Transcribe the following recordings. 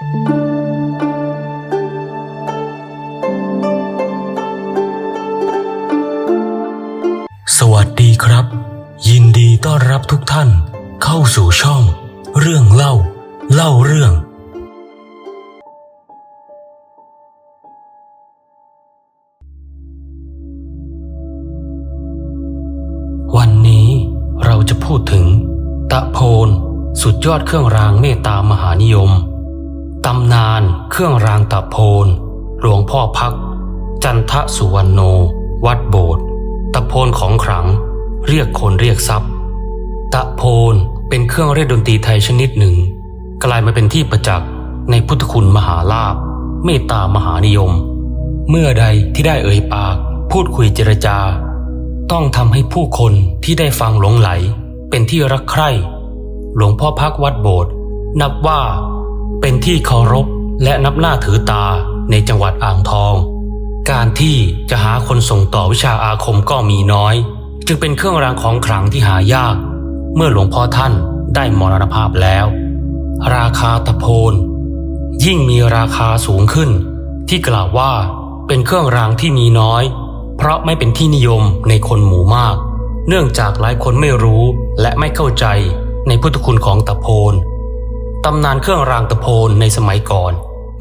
สวัสดีครับ ยินดีต้อนรับทุกท่านเข้าสู่ช่อง เรื่องเล่า เล่าเรื่อง วันนี้เราจะพูดถึง ตะโพน สุดยอดเครื่องรางเมตตามหานิยมำนานเครื่องรางตะโพน หลวงพ่อพัก จันทสุวรรณโน วัดโบสถ์ตะโพนของขลัง เรียกคนเรียกทรัพย์ ตะโพนเป็นเครื่องเล่นดนตรีไทยชนิดหนึ่ง กลายมาเป็นที่ประจักษ์ในพุทธคุณมหาลาภเมตตามหานิยม เมื่อใดที่ได้เอ่ยปาก พูดคุยเจรจา ต้องทำให้ผู้คนที่ได้ฟังหลงไหล เป็นที่รักใคร่ หลวงพ่อพักวัดโบสถ์นับว่า ที่เคารพและนับหน้าถือตาในจังหวัดอ่างทอง การที่จะหาคนส่งต่อวิชาอาคมก็มีน้อย จึงเป็นเครื่องรางของขลังที่หายาก เมื่อหลวงพ่อท่านได้มรณภาพแล้ว ราคาตะโพนยิ่งมีราคาสูงขึ้น ที่กล่าวว่าเป็นเครื่องรางที่มีน้อย เพราะไม่เป็นที่นิยมในคนหมู่มาก เนื่องจากหลายคนไม่รู้และไม่เข้าใจในพุทธคุณของตะโพน ตำนานเครื่องรางตะโพนในสมัยก่อน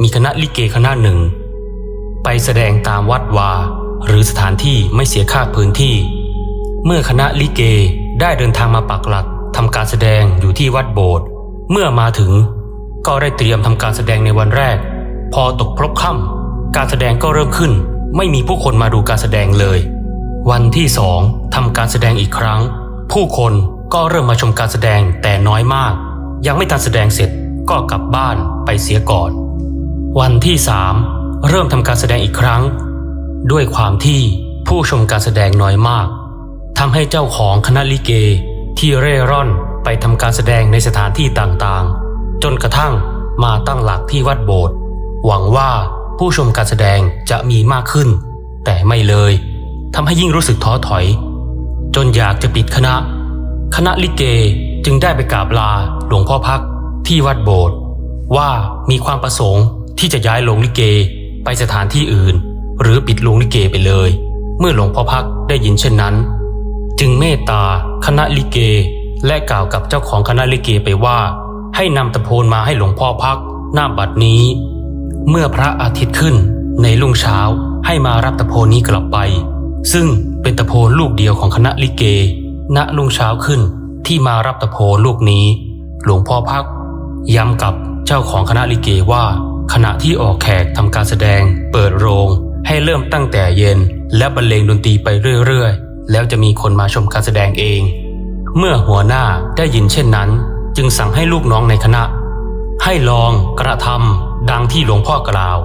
มีคณะลิเกคณะหนึ่ง ไปแสดงตามวัดวา หรือสถานที่ไม่เสียค่าพื้นที่ เมื่อคณะลิเกได้เดินทางมาปักหลักทำการแสดงอยู่ที่วัดโบสถ์เมื่อมาถึง ก็ได้เตรียมทำการแสดงในวันแรก พอตกพลบค่ำการแสดงก็เริ่มขึ้น ไม่มีผู้คนมาดูการแสดงเลย วันที่สองทำการแสดงอีกครั้ง ผู้คนก็เริ่มมาชมการแสดงแต่น้อยมาก ยังไม่ทันแสดงเสร็จก็กลับบ้านไปเสียก่อน วันที่สามเริ่มทำการแสดงอีกครั้ง ด้วยความที่ผู้ชมการแสดงน้อยมากทำให้เจ้าของคณะลิเกที่เร่ร่อนไปทำการแสดงในสถานที่ต่างๆ จนกระทั่งมาตั้งหลักที่วัดโบสถ์หวังว่าผู้ชมการแสดงจะมีมากขึ้น แต่ไม่เลยทำให้ยิ่งรู้สึกท้อถอย จนอยากจะปิดคณะ คณะลิเกจึงได้ไปกราบลา หลวงพ่อพักที่วัดโบสถ์ว่ามีความประสงค์ที่จะย้ายโรงลิเกไปสถานที่อื่น หรือปิดโรงลิเกไปเลย เมื่อหลวงพ่อพักได้ยินเช่นนั้น จึงเมตตาคณะลิเกและกล่าวกับเจ้าของคณะลิเกไปว่า ให้นำตะโพนมาให้หลวงพ่อพักหน้าบัดนี้ เมื่อพระอาทิตย์ขึ้นในรุ่งเช้าให้มารับตะโพนนี้กลับไป ซึ่งเป็นตะโพนลูกเดียวของคณะลิเก ณรุ่งเช้าขึ้นที่มารับตะโพนลูกนี้ หลวงพ่อพัก ย้ำกับเจ้าของคณะลิเกว่า ขณะที่ออกแขกทำการแสดง เปิดโรง ให้เริ่มตั้งแต่เย็น และบรรเลงดนตรีไปเรื่อยๆ แล้วจะมีคนมาชมการแสดงเอง เมื่อหัวหน้าได้ยินเช่นนั้น จึงสั่งให้ลูกน้องในคณะ ให้ลองกระทำดังที่หลวงพ่อกล่าว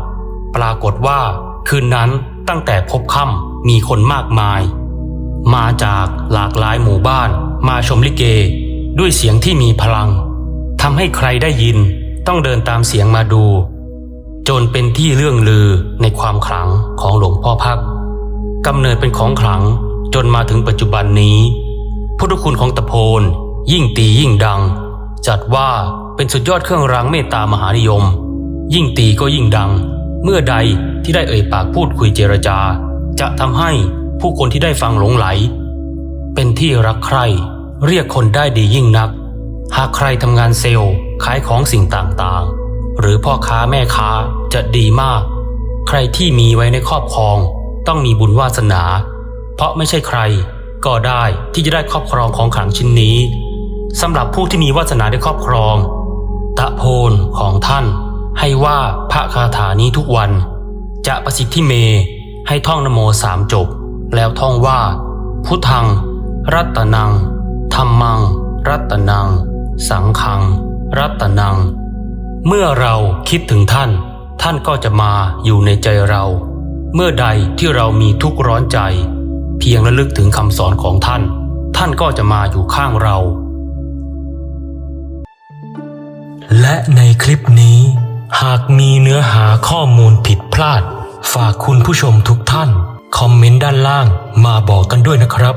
ปรากฏว่า คืนนั้นตั้งแต่พบค่ำมีคนมากมาย มาจากหลากหลายหมู่บ้าน มาชมลิเก ด้วยเสียงที่มีพลังทำให้ใครได้ยินต้องเดินตามเสียงมาดู จนเป็นที่เรื่องลือในความขลังของหลวงพ่อพักกำเนิดเป็นของขลังจนมาถึงปัจจุบันนี้ พุทธคุณของตะโพนยิ่งตียิ่งดัง จัดว่าเป็นสุดยอดเครื่องรางเมตตามหานิยม ยิ่งตีก็ยิ่งดัง เมื่อใดที่ได้เอ่ยปากพูดคุยเจรจา จะทำให้ผู้คนที่ได้ฟังหลงไหล เป็นที่รักใคร่ เรียกคนได้ดียิ่งนัก หากใครทำงานเซลล์ขายของสิ่งต่างๆ หรือพ่อค้าแม่ค้าจะดีมาก ใครที่มีไว้ในครอบครอง ต้องมีบุญวาสนา เพราะไม่ใช่ใคร ก็ได้ที่จะได้ครอบครองของขลังชิ้นนี้สำหรับผู้ที่มีวาสนาได้ครอบครอง ตะโพนของท่านให้ว่าพระคาถานี้ทุกวัน จะประสิทธิเมให้ท่องนโมสามจบ แล้วท่องว่า พุทธัง รัตนัง ธรรมัง รัตนัง สังฆัง รัตนัง เมื่อเราคิดถึงท่าน ท่านก็จะมาอยู่ในใจเรา เมื่อใดที่เรามีทุกข์ร้อนใจ เพียงระลึกถึงคำสอนของท่าน ท่านก็จะมาอยู่ข้างเรา และในคลิปนี้ หากมีเนื้อหาข้อมูลผิดพลาด ฝากคุณผู้ชมทุกท่าน คอมเมนต์ด้านล่างมาบอกกันด้วยนะครับ